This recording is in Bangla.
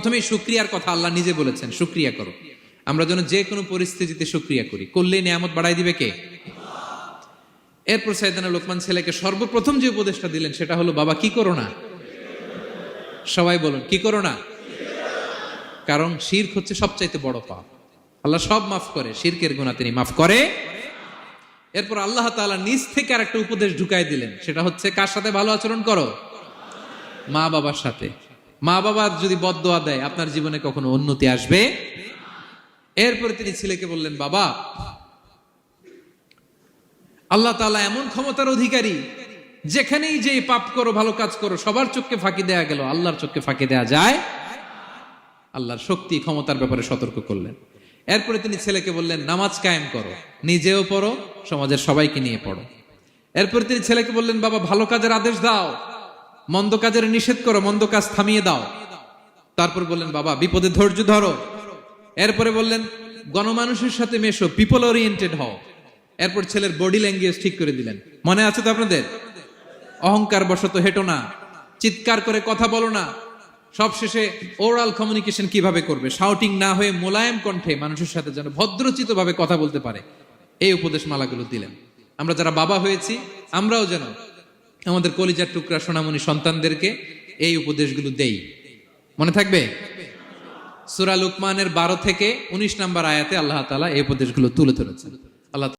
প্রথমেই সুক্রিয়ার কথা আল্লাহ নিজে বলেছেন সুক্রিয়া করো। আমরা যেন যে কোনো পরিস্থিতিতে সুক্রিয়া করি। করলে নিয়ামত বাড়াই দিবে কে? এরপর সাইদানা লোকমান ছেলেকে সর্বপ্রথম যে উপদেশটা দিলেন, সেটা হলো, বাবা, কি করো না? সবাই বলুন, কি করো না? কারণ শির্ক হচ্ছে সবচাইতে বড় পাপ। আল্লাহ সব মাফ করে, শিরকের গুণা তিনি মাফ করে। এরপর আল্লাহ তাআলা নিজ থেকে আর একটা উপদেশ ঢুকাই দিলেন, সেটা হচ্ছে, কার সাথে ভালো আচরণ করো? মা বাবার সাথে। মা বাবা যদি বদদোয়া দেয়, আপনার জীবনে কখনো উন্নতি আসবে? এরপরে তিনি ছেলেকে বললেন, বাবা, আল্লাহ তাআলা এমন ক্ষমতার অধিকারী, যেখানেই যে পাপ করো, ভালো কাজ করো, সবার চোখকে ফাঁকি দেয়া গেল, আল্লাহর চোখকে ফাঁকি দেয়া যায়? আল্লাহর শক্তি ক্ষমতার ব্যাপারে সতর্ক করলেন। এরপরে তিনি ছেলেকে বললেন, নামাজ কায়েম করো, নিজেও পড়ো, সমাজের সবাইকে নিয়ে পড়ো। এরপরে তিনি ছেলেকে বললেন, বাবা, ভালো কাজের আদেশ দাও। মন্দ কাজের নিষেধ করো, মন্দ কাজ থামিয়ে দাও। তারপর বললেন, বাবা, বিপদে ধৈর্য ধরো। এরপরে বললেন, গণমানুষের সাথে মেশো পিপল ওরিয়েন্টেড হও। এরপর ছেলের বডি ল্যাঙ্গুয়েজ ঠিক করে দিলেন। মনে আছে তো আপনাদের? অহংকার বশত হেঁটো না, চিৎকার করে কথা বলো না। সবশেষে ওরাল কমিউনিকেশন কীভাবে করবে? শাউটিং না হয়ে মোলায়েম কণ্ঠে মানুষের সাথে যেন ভদ্রচিত ভাবে কথা বলতে পারে। এই উপদেশ মালাগুলো দিলেন। আমরা যারা বাবা হয়েছি, আমরাও যেন আমাদের কলিজার টুকরা সোনামণি সন্তানদেরকে এই উপদেশগুলো দেই। মনে থাকবে? সুরা লুকমানের বারো থেকে উনিশ নাম্বার আয়াতে আল্লাহ তালা এই উপদেশগুলো তুলে ধরেছেন। আল্লাহ